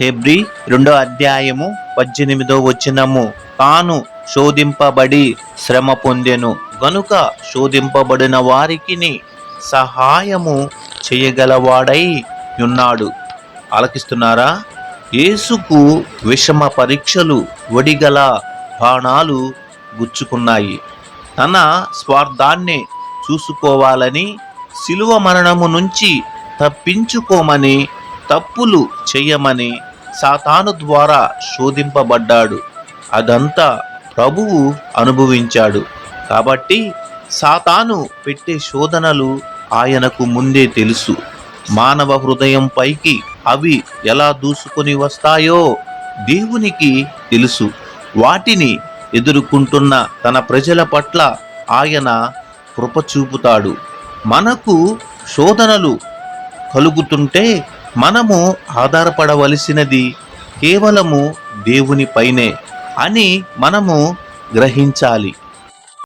హెబ్రి రెండో అధ్యాయము పద్దెనిమిదో వచనము. తాను శోధింపబడి శ్రమ పొందెను. గనుక శోధింపబడిన వారికి సహాయము చేయగలవాడై ఉన్నాడు. ఆలకిస్తున్నారా? యేసుకు విషమ పరీక్షలు ఒడిగల బాణాలు గుచ్చుకున్నాయి. తన స్వార్థాన్ని చూసుకోవాలని శిలువ మరణము నుంచి తప్పించుకోమని తప్పులు చేయమని సాతాను ద్వారా శోధింపబడ్డాడు. అదంతా ప్రభువు అనుభవించాడు. కాబట్టి సాతాను పెట్టే శోధనలు ఆయనకు ముందే తెలుసు. మానవ హృదయం పైకి అవి ఎలా దూసుకొని వస్తాయో దేవునికి తెలుసు. వాటిని ఎదుర్కొంటున్న తన ప్రజల పట్ల ఆయన కృప చూపుతాడు మనకు శోధనలు కలుగుతుంటే మనము ఆధారపడవలసినది కేవలము దేవునిపైనే అని మనము గ్రహించాలి.